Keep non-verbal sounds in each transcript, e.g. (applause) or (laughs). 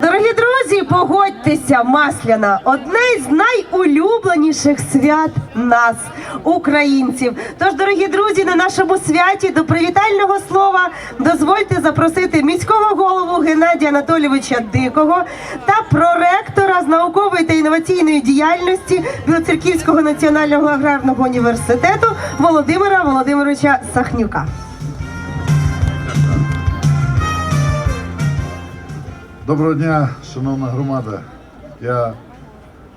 Дорогі друзі, погодьтеся, Масляна одне з найулюбленіших свят нас, українців. Тож, дорогі друзі, на нашому святі до привітального слова дозвольте запросити міського голову Геннадія Анатолійовича Дикого та проректора з наукової та інноваційної діяльності Білоцерківського національного аграрного університету Володимира Володимировича Сахнюка. Доброго дня, шановна громада. Я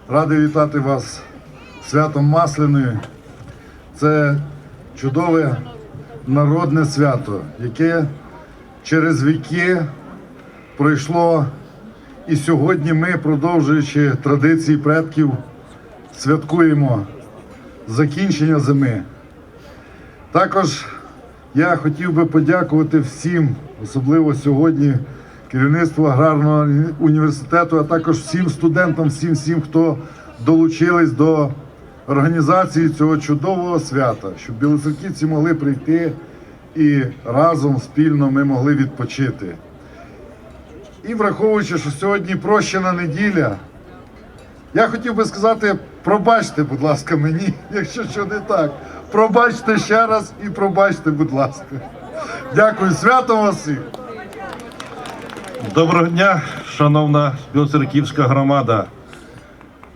радий вітати вас святом Масляної. Це чудове народне свято, яке через віки пройшло. І сьогодні ми, продовжуючи традиції предків, святкуємо закінчення зими. Також я хотів би подякувати всім, особливо сьогодні, керівництву аграрного університету, а також всім студентам, всім, всім, хто долучились до організації цього чудового свята, щоб білоцерківці могли прийти і разом спільно ми могли відпочити. І враховуючи, що сьогодні прощена неділя, я хотів би сказати, пробачте, будь ласка, мені, (laughs) якщо що не так. Пробачте ще раз і пробачте, будь ласка. Дякую, святом вас всіх! Доброго дня, шановна білоцерківська громада.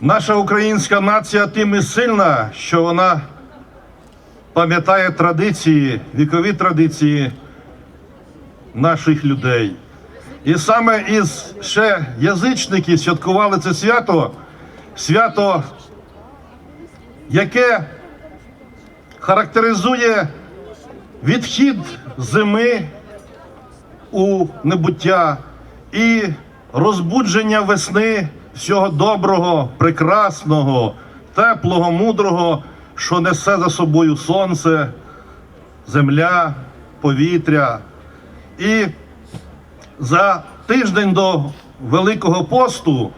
Наша українська нація тим і сильна, що вона пам'ятає традиції, вікові традиції наших людей. І саме із ще язичники святкували це свято, свято, яке характеризує відхід зими у небуття і розбудження весни всього доброго, прекрасного, теплого, мудрого, що несе за собою сонце, земля, повітря. І за тиждень до Великого посту,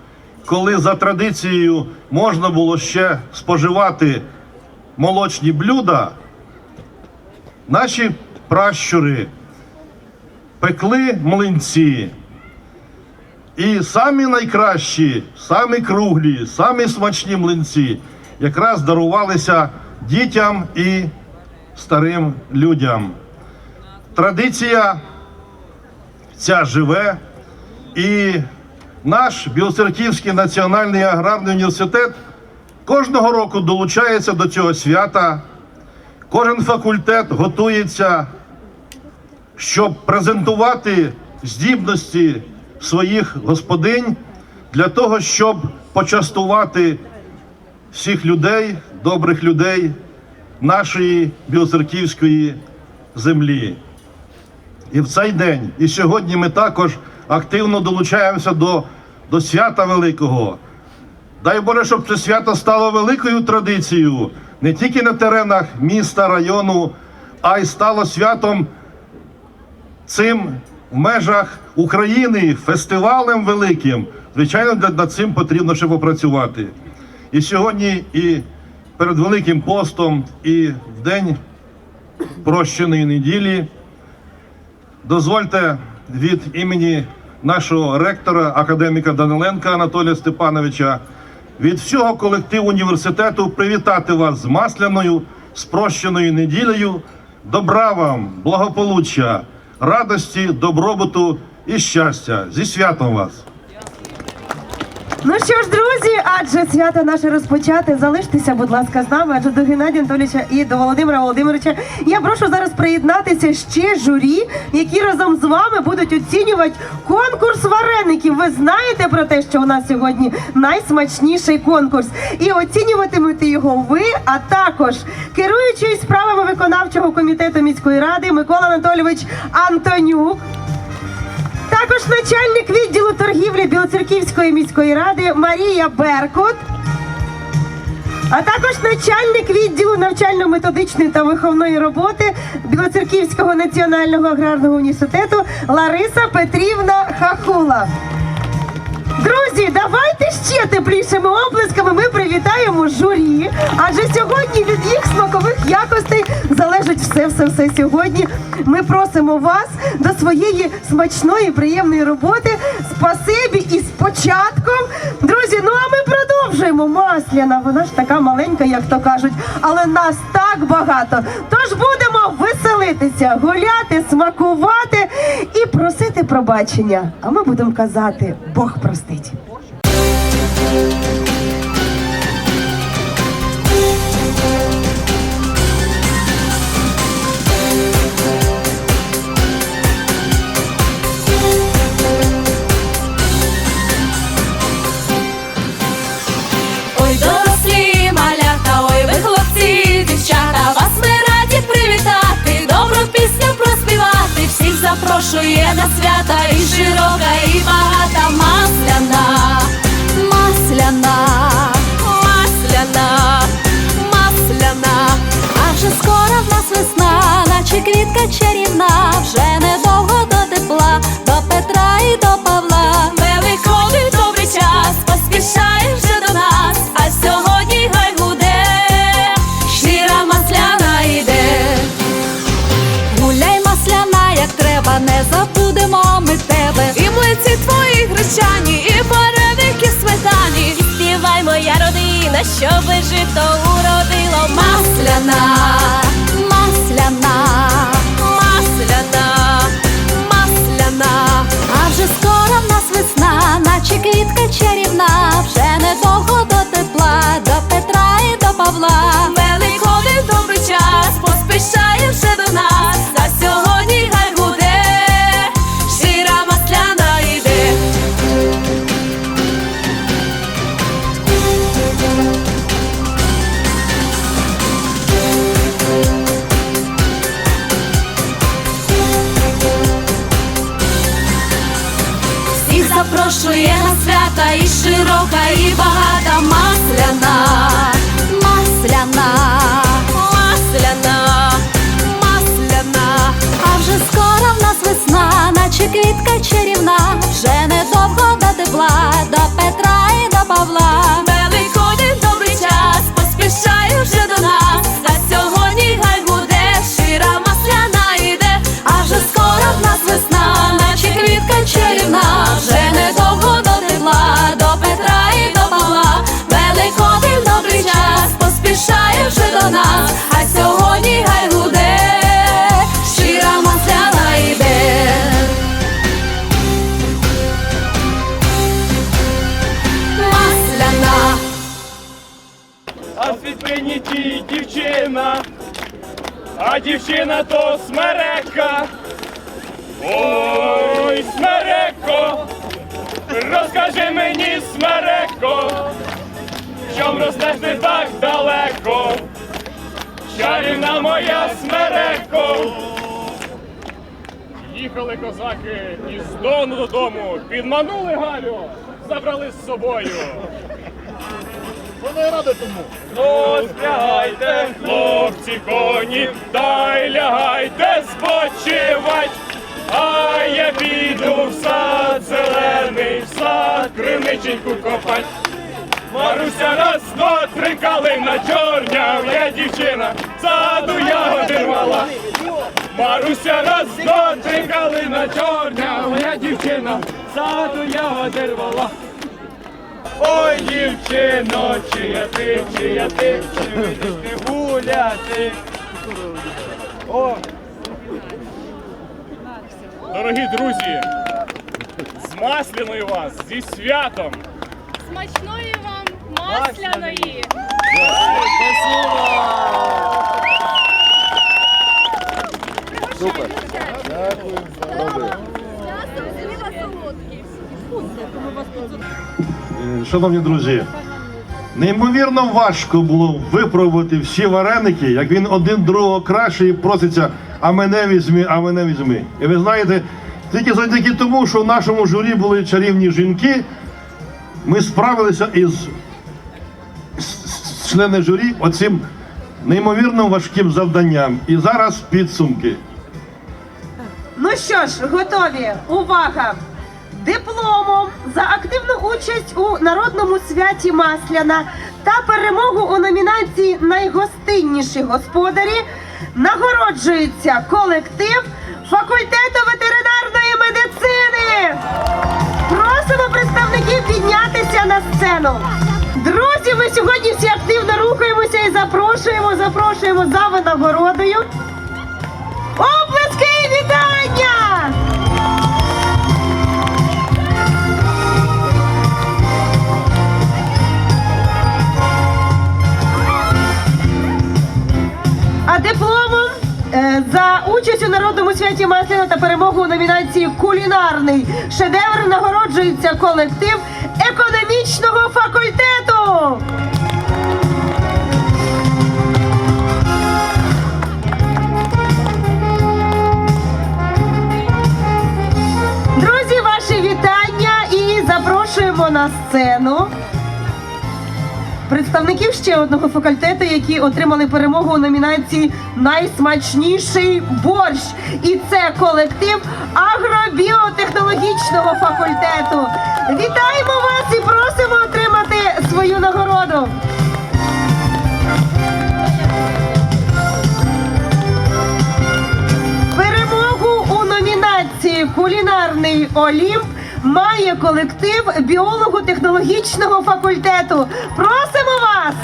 коли за традицією можна було ще споживати молочні блюда, наші пращури пекли млинці. І самі найкращі, самі круглі, самі смачні млинці якраз дарувалися дітям і старим людям. Традиція ця живе, і наш Білоцерківський національний аграрний університет кожного року долучається до цього свята. Кожен факультет готується щоб презентувати здібності своїх господинь для того, щоб почастувати всіх людей, добрих людей нашої білоцерківської землі. І в цей день, і сьогодні ми також активно долучаємося до, до свята Великого. Дай Боже, щоб це свято стало великою традицією не тільки на теренах міста, району, а й стало святом цим в межах України фестивалем великим. Звичайно, над цим потрібно ще попрацювати. І сьогодні, і перед Великим постом, і в день прощеної неділі. Дозвольте від імені нашого ректора, академіка Даниленка Анатолія Степановича, від всього колективу університету привітати вас з масляною, спрощеною неділею. Добра вам, благополуччя, радості, добробуту і щастя. Зі святом вас! Ну що ж, друзі, адже свято наше розпочати. Залиштеся, будь ласка, з нами. Адже до Геннадія Анатолійовича і до Володимира Володимировича. Я прошу зараз приєднатися ще журі, які разом з вами будуть оцінювати конкурс вареників. Ви знаєте про те, що у нас сьогодні найсмачніший конкурс. І оцінюватимете його ви, а також керуючий справами виконавчого комітету міської ради Микола Анатолійович Антонюк. Також начальник відділу торгівлі Білоцерківської міської ради Марія Беркут. А також начальник відділу навчально-методичної та виховної роботи Білоцерківського національного аграрного університету Лариса Петрівна Хахула. Друзі, давайте ще теплішими оплесками ми привітаємо журі. Адже сьогодні від їх смакових якостей залежить все, все, все сьогодні. Ми просимо вас до своєї смачної, приємної роботи. Спасибі і з початком. Друзі, ну а ми продовжуємо. Масляна, вона ж така маленька, як то кажуть, але нас так багато. Тож будемо веселитися, гуляти, смакувати і просити пробачення. А ми будемо казати Бог простить. Запрошує на свята і широка, і багата масляна, масляна, масляна, масляна, а вже скоро в нас весна, наче квітка чарівна, вже недовго до тепла, до Петра і до Павла. Великодний добрий щоби жито уродило масляна, масляна, масляна, масляна. А вже скоро в наче квітка чарівна, вже недовго до тепла, до Петра і до Павла. Всіх на свята і широка, і багата масляна, масляна, масляна, масляна. А вже скоро в нас весна, наче квітка чарівна, вже недовго до тепла, до Петра і дівчина то смерека. Ой, смереко, розкажи мені, смереко, чом ростеш ти так далеко, чарівна моя смереко. Їхали козаки із Дону додому, підманули Галю, забрали з собою. Вони ради тому. Розлягайте, хлопці, коні, та й лягайте спочивать. А я піду в сад зелений, в сад криниченьку копать. Маруся раз, два, три калина чорня, я дівчина, саду ягоди рвала. Маруся раз, два, три калина чорня, моя дівчина, саду ягоди рвала. Ой, дівчино, чия ти, чия ти, чи вийдеш ти гуляти. О. Дорогі друзі, з масляною вас, зі святом! Смачної вам масляної! Супер! Дякую. солодкий. Е, Шановні друзі, неймовірно важко було випробувати всі вареники, як він один другого краще і проситься, а мене візьми, а мене візьми. І ви знаєте, тільки завдяки тому, що в нашому журі були чарівні жінки, ми справилися із члени журі оцим неймовірно важким завданням. І зараз підсумки. Ну що ж, готові? Увага! дипломом за активну участь у народному святі Масляна та перемогу у номінації Найгостинніші господарі нагороджується колектив факультету ветеринарної медицини. Просимо представників піднятися на сцену. Друзі, ми сьогодні всі активно рухаємося і запрошуємо, запрошуємо за винагородою. Народному святі та перемогу у номінації Кулінарний шедевр нагороджується колектив економічного факультету. Друзі, ваші вітання і запрошуємо на сцену представників ще одного факультету, які отримали перемогу у номінації Найсмачніший борщ. І це колектив агробіотехнологічного факультету. Вітаємо вас і просимо отримати свою нагороду. Перемогу у номінації Кулінарний Олімп має колектив біолого-технологічного факультету. Просимо вас!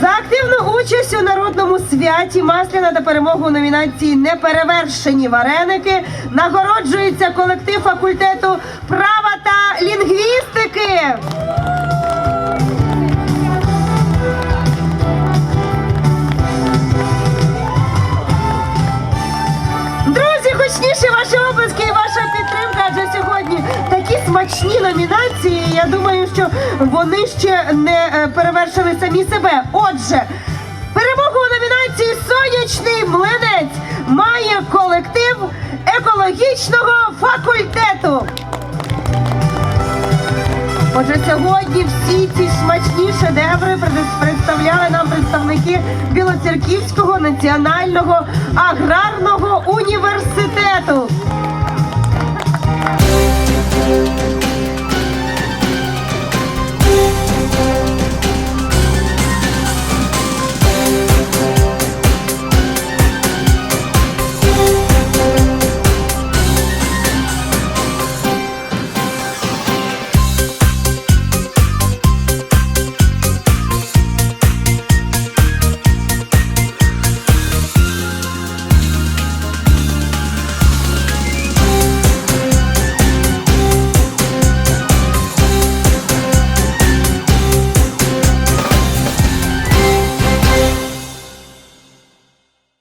За активну участь у народному святі Масляна та перемогу у номінації Неперевершені вареники нагороджується колектив факультету права та лінгвістики. Друзі, гучніше ваші обласки і ваша підтримка. Адже сьогодні такі смачні номінації. Я думаю, що вони ще не е, перевершили самі себе. Отже, перемогу у номінації Сонячний млинець має колектив екологічного факультету. Отже, сьогодні всі ці смачні шедеври представляли нам представники Білоцерківського національного аграрного університету.